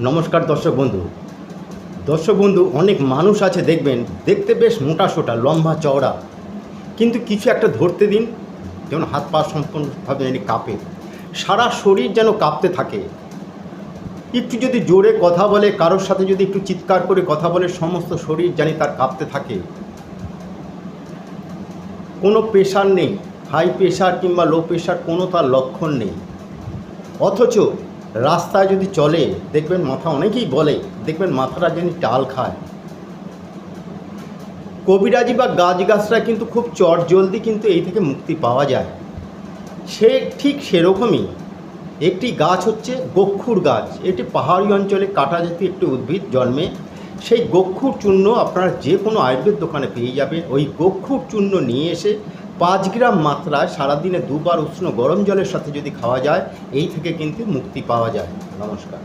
নমস্কার দর্শক বন্ধু। দর্শক বন্ধু, অনেক মানুষ আছে দেখবেন, দেখতে বেশ মোটা সোটা, লম্বা চওড়া। কিন্তু কিছু একটা ধরতে দিন যেমন হাত পা সম্পূর্ণভাবে যেন কাঁপে। সারা শরীর যেন কাঁপতে থাকে। একটু যদি জোরে কথা বলে, কারোর সাথে যদি একটু চিৎকার করে কথা বলে, সমস্ত শরীর জানি তার কাঁপতে থাকে। কোনো প্রেশার নেই হাই প্রেশার কিংবা লো প্রেশার কোনো তার লক্ষণ নেই। অথচ রাস্তায় যদি চলে, দেখবেন মাথা অনেকেই বলে, দেখবেন মাথাটা যেন টাল খায়। কবিরাজি বা গাছগাছরা কিন্তু খুব চট জলদি কিন্তু এই থেকে মুক্তি পাওয়া যায়। সে ঠিক সেরকমই। একটি গাছ হচ্ছে গক্ষুর গাছ। এটি পাহাড়ি অঞ্চলে কাটা জাতীয় একটি উদ্ভিদ জন্মে। সেই গক্ষুর চূর্ণ আপনারা যে কোনো আয়ুর্বেদ দোকানে পেয়ে যাবেন। ওই গক্ষুর চূর্ণ নিয়ে এসে পাঁচ গ্রাম মাত্রায় সারাদিনে দুবার উষ্ণ গরম জলের সাথে যদি খাওয়া যায়, এই থেকে কিন্তু মুক্তি পাওয়া যায়। নমস্কার।